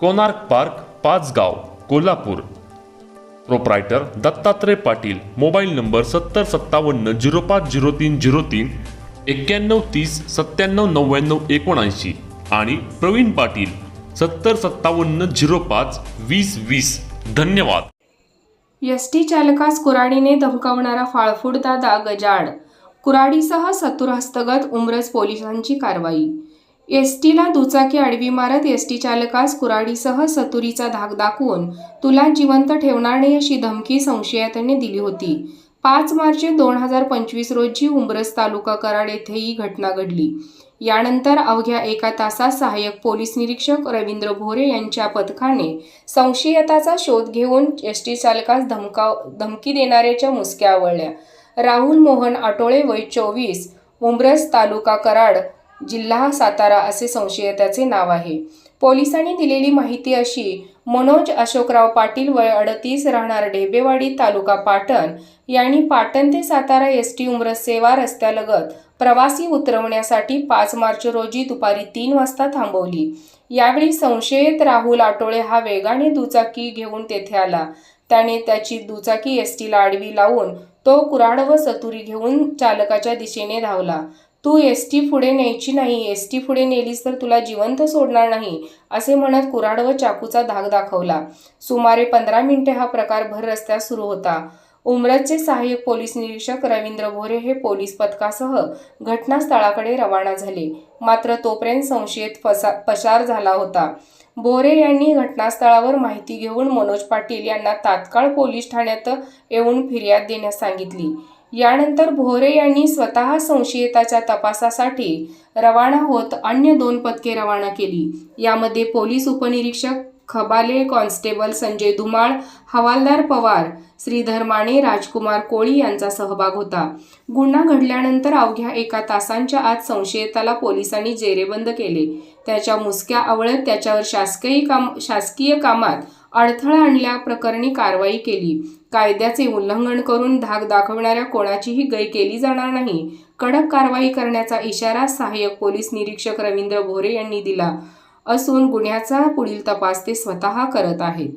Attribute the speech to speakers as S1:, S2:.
S1: Konark park Pachgaon Kolhapur. Proprietor Dattatray Patil mobile number सत्तर सत्तावन्न zero पाच zero तीन झिरो तीन एक्क्याण्णव तीस सत्त्याण्णव नव्याण्णव एकोणऐंशी आणि प्रवीण पाटील सत्तर सत्तावन्न झिरो पाच वीस वीस. धन्यवाद.
S2: एस टी चालकास कुराडीने धमकावणारा फाळफूड दादा गजाड कुराडीसह सतुर हस्तगत उमरस पोलिसांची कारवाई. एस टीला दुचाकी आडवी मारत एस टी चालकास कुराडीसह सतुरीचा धाक दाखवून तुला जिवंत ठेवणार नाही अशी धमकी संशयिताने दिली होती. पाच मार्च दोन हजार पंचवीस रोजी उंबरस तालुका कराड येथे ही घटना घडली. यानंतर अवघ्या एका तासात सहाय्यक पोलीस निरीक्षक रवींद्र भोरे यांच्या पथकाने संशयिताचा शोध घेऊन एस टी चालकास धमका धमकी देणाऱ्याच्या मुसक्या आवळल्या. राहुल मोहन आटोळे वय चोवीस उंबरस तालुका कराड जिल्हा सातारा असे संशयिताचे नाव आहे. पोलिसांनी दिलेली माहिती अशी मनोज अशोकराव पाटील वय अडतीस राहणार ढेबेवाडी तालुका पाटण. यांनी पाटण ते सातारा एस टी उमरस सेवा रस्त्यालगत प्रवासी उतरवण्यासाठी पाच मार्च रोजी दुपारी तीन वाजता थांबवली. यावेळी संशयित राहुल आटोळे हा वेगाने दुचाकी घेऊन तेथे आला. त्याने त्याची दुचाकी एस टीला आडवी लावून तो कुराड व सतुरी घेऊन चालकाच्या दिशेने धावला. तू एस टी पुढे न्यायची नाही एस टी पुढे नेलीस तर तुला जिवंत सोडणार नाही असे म्हणत कुऱ्हाड व चाकूचा धाक दाखवला. सुमारे पंधरा मिनिटे हा प्रकार भर रस्त्यात सुरू होता. उमरतचे सहाय्यक पोलीस निरीक्षक रवींद्र भोरे हे पोलीस पथकासह घटनास्थळाकडे रवाना झाले. मात्र तोपर्यंत संशयित फसा पसार झाला होता. भोरे यांनी घटनास्थळावर माहिती घेऊन मनोज पाटील यांना तात्काळ पोलीस ठाण्यात येऊन फिर्याद देण्यास सांगितली. यानंतर भोरे यांनी स्वतः संशयिताच्या तपासासाठी रवाना होत अन्य दोन पथके रवाना केली. यामध्ये पोलीस उपनिरीक्षक खबाले कॉन्स्टेबल संजय धुमाळ हवालदार पवार श्रीधर माने राजकुमार कोळी यांचा सहभाग होता. गुन्हा घडल्यानंतर अवघ्या एका तासांच्या आत संशयिताला पोलिसांनी जेरेबंद केले. त्याच्या मुसक्या आवळत त्याच्यावर शासकीय काम शासकीय कामात अडथळा आणल्याप्रकरणी कारवाई केली. कायद्याचे उल्लंघन करून धाक दाखवणाऱ्या कोणाचीही गय केली जाणार नाही. कडक कारवाई करण्याचा इशारा सहाय्यक पोलीस निरीक्षक रवींद्र भोरे यांनी दिला. असून गुन्ह्याचा पुढील तपास ते स्वतः करत आहेत.